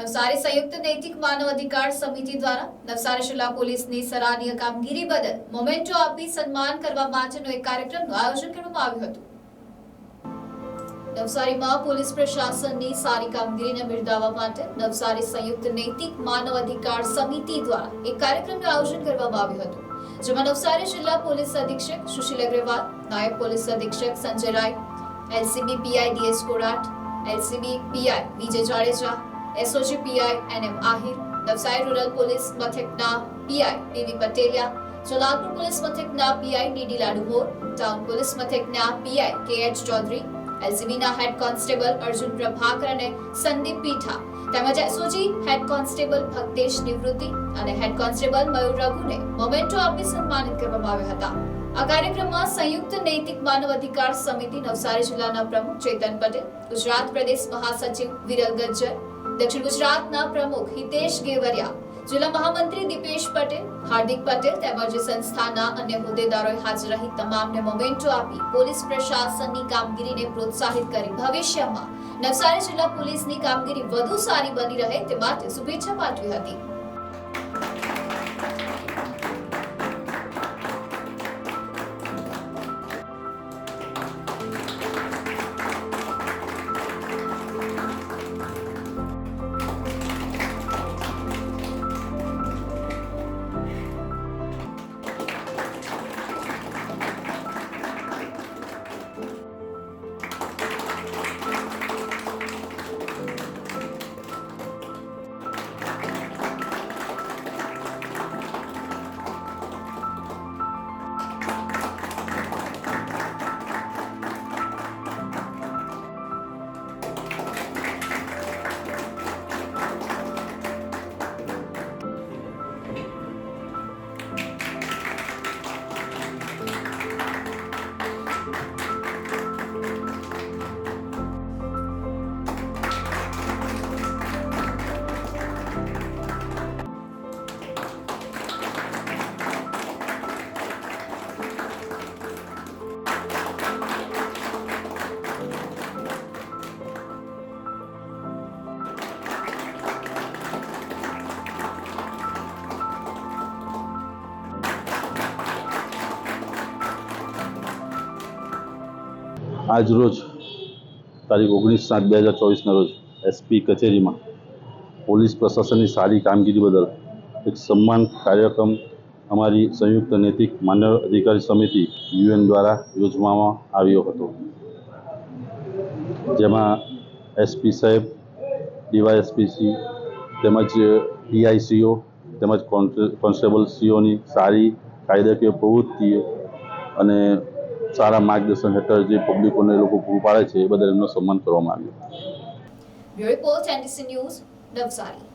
નવસારી સંયુક્ત નૈતિક માનવ અધિકાર સમિતિ દ્વારા નવસારી જિલ્લા પોલીસની સરાહનીય કામગીરી બદલ મોમેન્ટો આપી સન્માન કરવા માટેનો એક કાર્યક્રમનું આયોજન કરવામાં આવ્યું હતું. નવસારીમાં પોલીસ પ્રશાસનની સારી કામગીરીને બિરદાવવા માટે નવસારી સંયુક્ત નૈતિક માનવ અધિકાર સમિતિ દ્વારા એક કાર્યક્રમનું આયોજન કરવામાં આવ્યું હતું, જેમાં નવસારી જિલ્લા પોલીસ અધિક્ષક સુશીલ અગ્રવાલ, નાયબ પોલીસ અધિક્ષક Sanjay Rai, LCB PI DS Korat LCB PI Vijay Jadeja SOG PI NM Ahir Navsari rural police મથકના PI PV Pateliya Solapur police મથકના PI DD Ladumor town police મથકના પીઆઈ કે ચૌધરી એલસીબીના head constable Arjun Prabhakar અને સંદીપ પીઠા તેમજ SOG head constable ભક્તેશ નિવૃત્તિ અને head constable મયુર રઘુને memento આપી સન્માનિત કરવામાં આવ્યા હતા. આ કાર્યક્રમમાં સંયુક્ત નૈતિક માનવ અધિકાર સમિતિ નવસારી જિલ્લાના પ્રમુખ ચેતન પટેલ, ગુજરાત પ્રદેશ મહાસચિવ વિરલ ગજ્જર દક્ષિણ ગુજરાતના પ્રમુખ હિતેશ ગેવરિયા, જિલ્લા મહામંત્રી દીપેશ પટેલ, હાર્દિક પટેલ તેમજ સંસ્થાના અન્ય હોદ્દેદારોએ હાજર રહી તમામને મોમેન્ટો આપી પોલીસ પ્રશાસનની કામગીરીને પ્રોત્સાહિત કરી. ભવિષ્યમાં નવસારી જિલ્લા પોલીસની કામગીરી વધુ સારી બની રહે તે માટે શુભેચ્છા પાઠવી હતી. આજ રોજ તારીખ ઓગણીસ સાત બે હજાર ચોવીસના રોજ એસપી કચેરીમાં પોલીસ પ્રશાસનની સારી કામગીરી બદલ એક સન્માન કાર્યક્રમ અમારી સંયુક્ત નૈતિક માનવ અધિકારી સમિતિ યુએન દ્વારા યોજવામાં આવ્યો હતો. જેમાં એસપી સાહેબ ડીવાયએસપીસી તેમજ પીઆઈસીઓ તેમજ કોન્સ્ટે- કોન્સ્ટેબલ સીઓની સારી કાયદાકીય પ્રવૃત્તિઓ અને સારા માર્ગદર્શન હેઠળ જે પબ્લિકોને લોકો પૂરું પાડે છે, એ બદલ એમનો સન્માન કરવામાં આવ્યું. ન્યૂઝ, નવસારી.